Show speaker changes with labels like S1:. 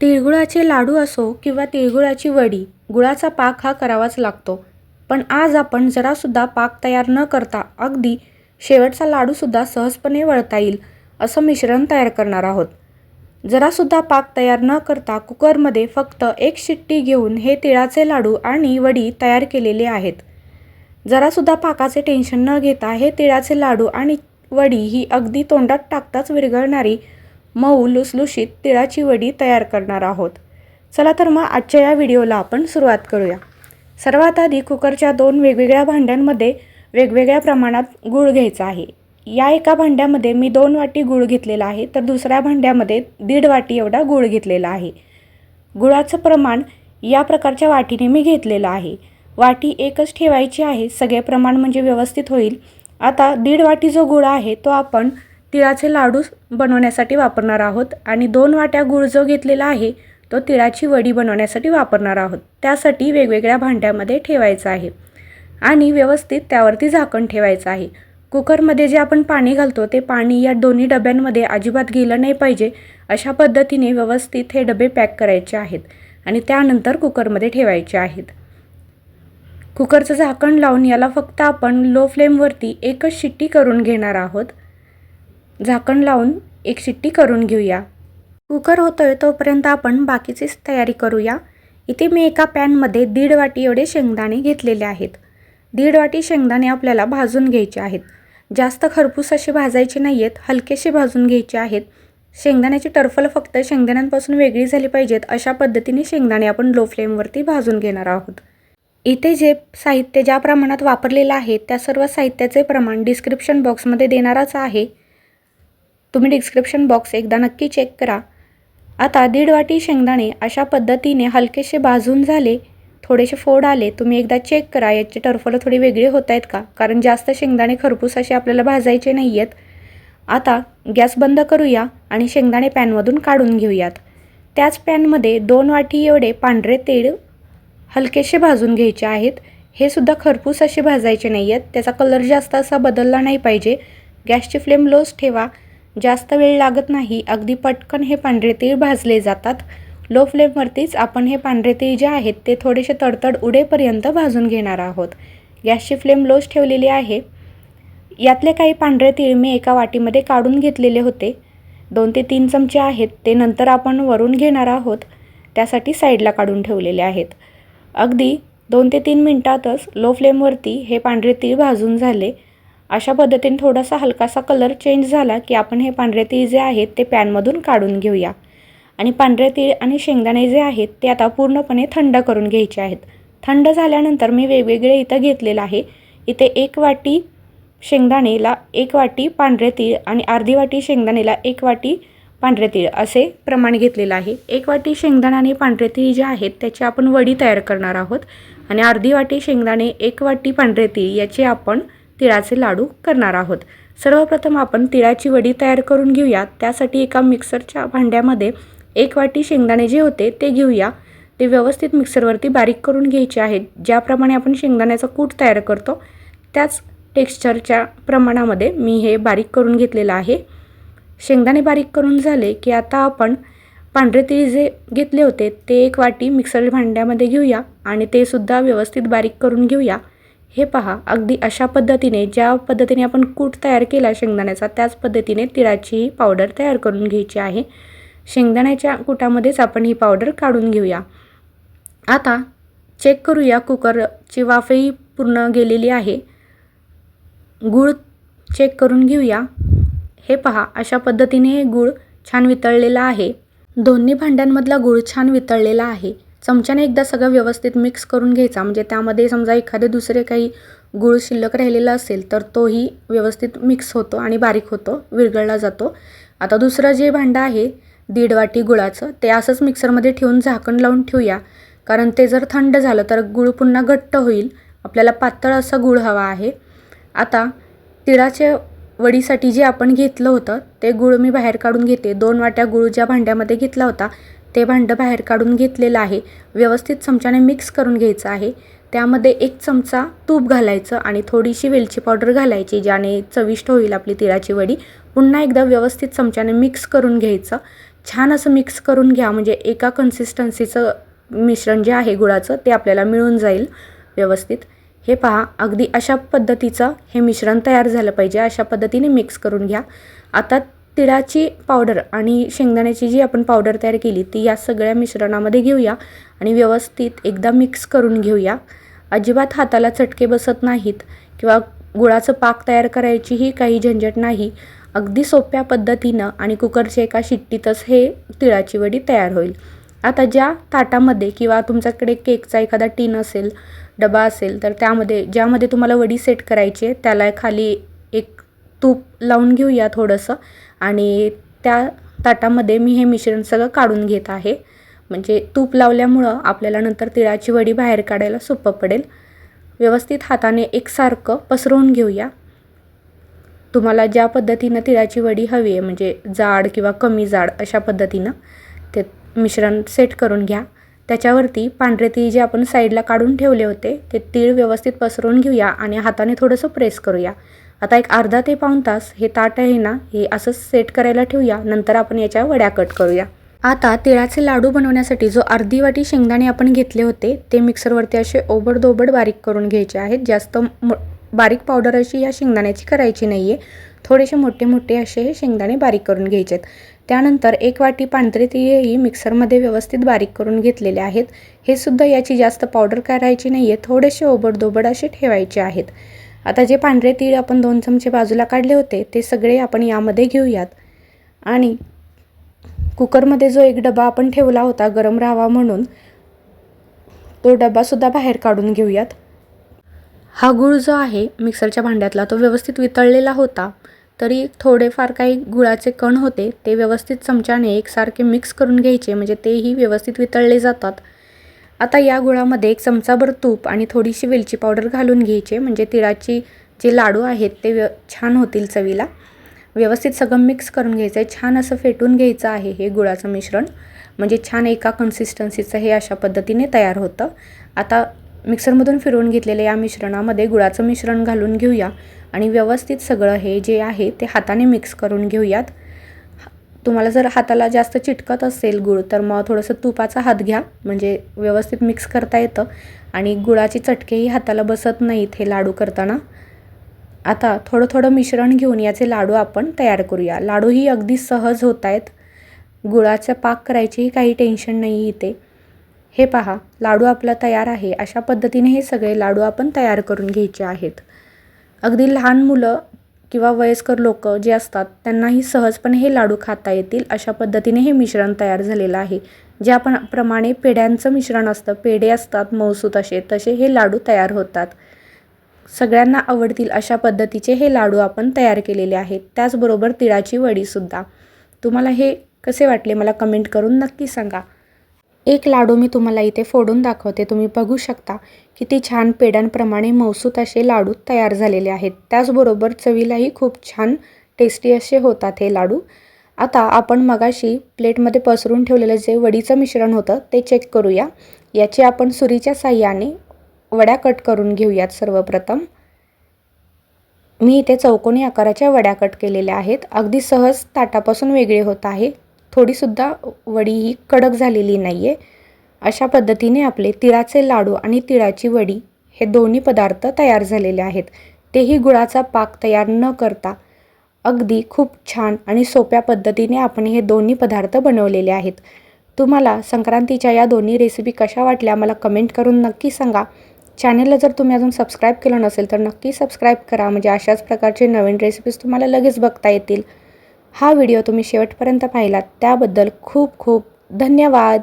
S1: तिळगुळाचे लाडू असो किंवा तिळगुळाची वडी गुळाचा पाक हा करावाच लागतो. पण आज आपण जरासुद्धा पाक तयार न करता अगदी शेवटचा लाडूसुद्धा सहजपणे वळता येईल असं मिश्रण तयार करणार आहोत. जरासुद्धा पाक तयार न करता कुकरमध्ये फक्त एक शिट्टी घेऊन हे तिळाचे लाडू आणि वडी तयार केलेले आहेत. जरासुद्धा पाकाचे टेन्शन न घेता हे तिळाचे लाडू आणि वडी ही अगदी तोंडात टाकताच विरघळणारी मऊ लुसलुशीत तिळाची वडी तयार करणार आहोत. चला तर मग आजच्या या व्हिडिओला आपण सुरुवात करूया. सर्वात आधी कुकरच्या दोन वेगवेगळ्या भांड्यांमध्ये वेगवेगळ्या प्रमाणात गूळ घ्यायचा आहे. या एका भांड्यामध्ये मी दोन वाटी गूळ घेतलेला आहे तर दुसऱ्या भांड्यामध्ये दीड वाटी एवढा गूळ घेतलेला आहे. गुळाचं प्रमाण या प्रकारच्या वाटीने मी घेतलेलं आहे. वाटी एकच ठेवायची आहे सगळे प्रमाण म्हणजे व्यवस्थित होईल. आता दीड वाटी जो गुळ आहे तो आपण तिळाचे लाडू बनवण्यासाठी वापरणार आहोत आणि दोन वाट्या गूळ जो घेतलेला आहे तो तिळाची वडी बनवण्यासाठी वापरणार आहोत. त्यासाठी वेगवेगळ्या भांड्यामध्ये ठेवायचं आहे आणि व्यवस्थित त्यावरती झाकण ठेवायचं आहे. कुकरमध्ये जे आपण पाणी घालतो ते पाणी या दोन्ही डब्यांमध्ये अजिबात गेलं नाही पाहिजे अशा पद्धतीने व्यवस्थित हे डबे पॅक करायचे आहेत आणि त्यानंतर कुकरमध्ये ठेवायचे आहेत. कुकरचं झाकण लावून याला फक्त आपण लो फ्लेमवरती एकच शिट्टी करून घेणार आहोत. झाकण लावून एक शिट्टी करून घेऊया. कुकर होतो आहे तोपर्यंत आपण बाकीचीच तयारी करूया. इथे मी एका पॅनमध्ये दीड वाटी एवढे शेंगदाणे घेतलेले आहेत. दीड वाटी शेंगदाणे आपल्याला भाजून घ्यायचे आहेत. जास्त खरपूस असे भाजायचे नाही आहेत हलकेसे भाजून घ्यायचे आहेत. शेंगदाण्याची टरफल फक्त शेंगदाण्यांपासून वेगळी झाली पाहिजेत अशा पद्धतीने शेंगदाणे आपण लो फ्लेमवरती भाजून घेणार आहोत. इथे जे साहित्य ज्या प्रमाणात वापरलेलं आहे त्या सर्व साहित्याचे प्रमाण डिस्क्रिप्शन बॉक्समध्ये देणारच आहे. तुम्ही डिस्क्रिप्शन बॉक्स एकदा नक्की चेक करा. आता दीड वाटी शेंगदाणे अशा पद्धतीने हलकेसे भाजून झाले थोडेसे फोड आले तुम्ही एकदा चेक करा. याची टर्फलं थोडी वेगळी होत आहेत का? कारण जास्त शेंगदाणे खरपूस असे आपल्याला भाजायचे नाही आहेत आता गॅस बंद करूया आणि शेंगदाणे पॅनमधून काढून घेऊयात. त्याच पॅनमध्ये दोन वाटी एवढे पांढरे तेळ हलकेसे भाजून घ्यायचे आहेत. हे सुद्धा खरपूस असे भाजायचे नाही आहेत त्याचा कलर जास्त असा बदलला नाही पाहिजे. गॅसची फ्लेम लोच ठेवा. जास्त वेळ लागत नाही अगदी पटकन हे पांढरे तीळ भाजले जातात. लो फ्लेमवरतीच आपण हे पांढरे तीळ जे आहेत ते थोडेसे तडतड उडेपर्यंत भाजून घेणार आहोत. गॅसची फ्लेम लोच ठेवलेली आहे. यातले काही पांढरे तीळ मी एका वाटीमध्ये काढून घेतलेले होते. दोन ते तीन चमचे आहेत ते नंतर आपण वरून घेणार आहोत. त्यासाठी साईडला काढून ठेवलेले आहेत. अगदी दोन ते तीन मिनटातच लो फ्लेमवरती हे पांढरे तीळ भाजून झाले. अशा पद्धतीने थोडासा हलकासा कलर चेंज झाला की आपण हे पांढरे तीळ जे आहेत ते पॅनमधून काढून घेऊया. आणि पांढरे तीळ आणि शेंगदाणे जे आहेत ते आता पूर्णपणे थंड करून घ्यायचे आहेत. थंड झाल्यानंतर मी वेगवेगळे इथं घेतलेलं आहे. इथे एक वाटी शेंगदाणेला एक वाटी पांढरे तीळ आणि अर्धी वाटी शेंगदाणेला एक वाटी पांढरे तीळ असे प्रमाण घेतलेलं आहे. एक वाटी शेंगदाणा आणि पांढरे तीळ जे आहेत त्याची आपण वडी तयार करणार आहोत. आणि अर्धी वाटी शेंगदाणे एक वाटी पांढरे तीळ याची आपण तिळाचे लाडू करणार आहोत. सर्वप्रथम आपण तिळाची वडी तयार करून घेऊया. त्यासाठी एका मिक्सरच्या भांड्यामध्ये एक वाटी शेंगदाणे जे होते ते घेऊया. ते व्यवस्थित मिक्सरवरती बारीक करून घ्यायचे आहेत. ज्याप्रमाणे आपण शेंगदाण्याचा कूट तयार करतो त्याच टेक्स्चरच्या प्रमाणामध्ये मी हे बारीक करून घेतलेलं आहे. शेंगदाणे बारीक करून झाले की आता आपण पांढरे तीळ जे घेतले होते ते एक वाटी मिक्सर भांड्यामध्ये घेऊया आणि ते सुद्धा व्यवस्थित बारीक करून घेऊया. हे पहा अगदी अशा पद्धतीने ज्या पद्धतीने आपण कूट तयार केला शेंगदाण्याचा त्याच पद्धतीने तिळाची पावडर तयार करून घ्यायची आहे. शेंगदाण्याच्या कुटामध्येच आपण ही पावडर काढून घेऊया. आता चेक करूया कुकरची वाफही पूर्ण गेलेली आहे. गूळ चेक करून घेऊया. हे पहा अशा पद्धतीने हे गूळ छान वितळलेला आहे. दोन्ही भांड्यांमधला गूळ छान वितळलेला आहे. चमच्याने एकदा सगळं व्यवस्थित मिक्स करून घ्यायचा. म्हणजे त्यामध्ये समजा एखादे दुसरे काही गूळ शिल्लक राहिलेला असेल तर तोही व्यवस्थित मिक्स होतो आणि बारीक होतो विरघळला जातो. आता दुसरं जे भांडं आहे दीड वाटी गुळाचं ते असंच मिक्सरमध्ये ठेवून झाकण लावून ठेवूया. कारण ते जर थंड झालं तर गूळ पुन्हा घट्ट होईल. आपल्याला पातळ असा गूळ हवा आहे. आता तिळाच्या वडीसाठी जे आपण घेतलं होतं ते गूळ मी बाहेर काढून घेते. दोन वाट्या गूळ ज्या भांड्यामध्ये घेतला होता ते भांडं बाहेर काढून घेतलेलं आहे. व्यवस्थित चमच्याने मिक्स करून घ्यायचं आहे. त्यामध्ये एक चमचा तूप घालायचं आणि थोडीशी वेलची पावडर घालायची ज्याने चविष्ट होईल आपली तिळाची वडी. पुन्हा एकदा व्यवस्थित चमच्याने मिक्स करून घ्यायचं. छान असं मिक्स करून घ्या म्हणजे एका कन्सिस्टन्सीचं मिश्रण जे आहे गुळाचं ते आपल्याला मिळून जाईल व्यवस्थित. हे पहा अगदी अशा पद्धतीचं हे मिश्रण तयार झालं पाहिजे. अशा पद्धतीने मिक्स करून घ्या. आता तिळाची पावडर आणि शेंगदाण्याची जी आपण पावडर तयार केली ती या सगळ्या मिश्रणामध्ये घेऊया आणि व्यवस्थित एकदा मिक्स करून घेऊया. अजिबात हाताला चटके बसत नाहीत किंवा गुळाचं पाक तयार करायचीही काही झंझट नाही. अगदी सोप्या पद्धतीनं आणि कुकरच्या एका शिट्टीतच हे तिळाची वडी तयार होईल. आता ज्या ताटामध्ये किंवा तुमच्याकडे केकचा एखादा टीन असेल डबा असेल तर त्यामध्ये ज्यामध्ये तुम्हाला वडी सेट करायची आहे त्याला खाली एक तूप लावून घेऊया थोडंसं. आणि त्या ताटामध्ये मी हे मिश्रण सगळं काढून घेत आहे. म्हणजे तूप लावल्यामुळं आपल्याला नंतर तिळाची वडी बाहेर काढायला सोपं पडेल. व्यवस्थित हाताने एकसारखं पसरवून घेऊया. तुम्हाला ज्या पद्धतीनं तिळाची वडी हवी आहे म्हणजे जाड किंवा कमी जाड अशा पद्धतीनं ते मिश्रण सेट करून घ्या. त्याच्यावरती पांढरे तीळ जे आपण साईडला काढून ठेवले होते ते तीळ व्यवस्थित पसरवून घेऊया आणि हाताने थोडंसं प्रेस करूया. आता एक अर्धा ते पाऊण तास हे ताट आहे ना हे असं सेट करायला ठेवूया. नंतर आपण याच्या वड्या कट करूया. आता तिळाचे लाडू बनवण्यासाठी जो अर्धी वाटी शेंगदाणे आपण घेतले होते ते मिक्सरवरती असे ओबडदोबड बारीक करून घ्यायचे आहेत. जास्त मो बारीक पावडर अशी या शेंगदाण्याची करायची नाही आहे थोडेसे मोठे मोठे असे हे शेंगदाणे बारीक करून घ्यायचे आहेत. त्यानंतर एक वाटी पांढरे तिळेही मिक्सरमध्ये व्यवस्थित बारीक करून घेतलेले आहेत. हे सुद्धा याची जास्त पावडर करायची नाही आहे थोडेसे ओबडदोबड असे ठेवायचे आहेत. आता जे पांढरे तीळ आपण दोन चमचे बाजूला काढले होते ते सगळे आपण यामध्ये घेऊयात. आणि कुकरमध्ये जो एक डबा आपण ठेवला होता गरम राहावा म्हणून तो डबासुद्धा बाहेर काढून घेऊयात. हा गूळ जो आहे मिक्सरच्या भांड्यातला तो व्यवस्थित वितळलेला होता. तरी थोडेफार काही गुळाचे कण होते ते व्यवस्थित चमच्याने एकसारखे मिक्स करून घ्यायचे म्हणजे तेही व्यवस्थित वितळले जातात. आता या गुळामध्ये एक चमचाभर तूप आणि थोडीशी वेलची पावडर घालून घ्यायचे म्हणजे तिळाची जे लाडू आहेत ते व्य छान होतील चवीला. व्यवस्थित सगळं मिक्स करून घ्यायचं आहे छान असं फेटून घ्यायचं आहे हे गुळाचं मिश्रण. म्हणजे छान एका कन्सिस्टन्सीचं हे अशा पद्धतीने तयार होतं. आता मिक्सरमधून फिरवून घेतलेल्या या मिश्रणामध्ये गुळाचं मिश्रण घालून घेऊया. आणि व्यवस्थित सगळं हे जे आहे ते हाताने मिक्स करून घेऊयात. तुम्हाला जर हाताला जास्त चिटकत असेल गुळ तर मग थोडंसं तुपाचा हात घ्या. म्हणजे व्यवस्थित मिक्स करता येतं. आणि गुळाची चटकेही हाताला बसत नाहीत हे लाडू करताना. आता थोडं थोडं मिश्रण घेऊन याचे लाडू आपण तयार करूया. लाडूही अगदी सहज होत आहेत. गुळाचा पाक करायचीही काही टेन्शन नाही इथे. हे पहा लाडू आपला तयार आहे. अशा पद्धतीने हे सगळे लाडू आपण तयार करून घ्यायचे आहेत. अगदी लहान मुलं किंवा वयस्कर लोक जे असतात त्यांनाही सहजपणे हे लाडू खाता येतील अशा पद्धतीने हे मिश्रण तयार झालेलं आहे. ज्याप्रमाणे पेढ्यांचं मिश्रण असतं पेढे असतात मौसूत असे तसे हे लाडू तयार होतात. सगळ्यांना आवडतील अशा पद्धतीचे हे लाडू आपण तयार केलेले आहेत. त्याचबरोबर तिळाची वडीसुद्धा तुम्हाला हे कसे वाटले मला कमेंट करून नक्की सांगा. एक लाडू मी तुम्हाला इथे फोडून दाखवते. तुम्ही बघू शकता किती छान पेड्यांप्रमाणे मौसूत असे लाडू तयार झालेले आहेत. त्याचबरोबर चवीलाही खूप छान टेस्टी असे होतात हे लाडू. आता आपण मगाशी प्लेटमध्ये पसरून ठेवलेलं जे वडीचं मिश्रण होतं ते चेक करूया. याची आपण सुरीच्या साह्याने वड्या कट करून घेऊयात सर्वप्रथम. मी इथे चौकोनी आकाराच्या वड्या कट केलेल्या आहेत. अगदी सहज ताटापासून वेगळे होत आहे. थोडीसुद्धा वडी ही कडक झालेली नाही आहे अशा पद्धतीने आपले तिळाचे लाडू आणि तिळाची वडी हे दोन्ही पदार्थ तयार झालेले आहेत. तेही गुळाचा पाक तयार न करता. अगदी खूप छान आणि सोप्या पद्धतीने आपण हे दोन्ही पदार्थ बनवलेले आहेत. तुम्हाला संक्रांतीच्या या दोन्ही रेसिपी कशा वाटल्या मला कमेंट करून नक्की सांगा. चॅनलला जर तुम्ही अजून सबस्क्राईब केलं नसेल तर नक्की सबस्क्राईब करा. म्हणजे अशाच प्रकारचे नवीन रेसिपीज तुम्हाला लगेच बघता येतील. हा व्हिडिओ तुम्ही शेवटपर्यंत पाहिलात त्याबद्दल खूप खूप धन्यवाद.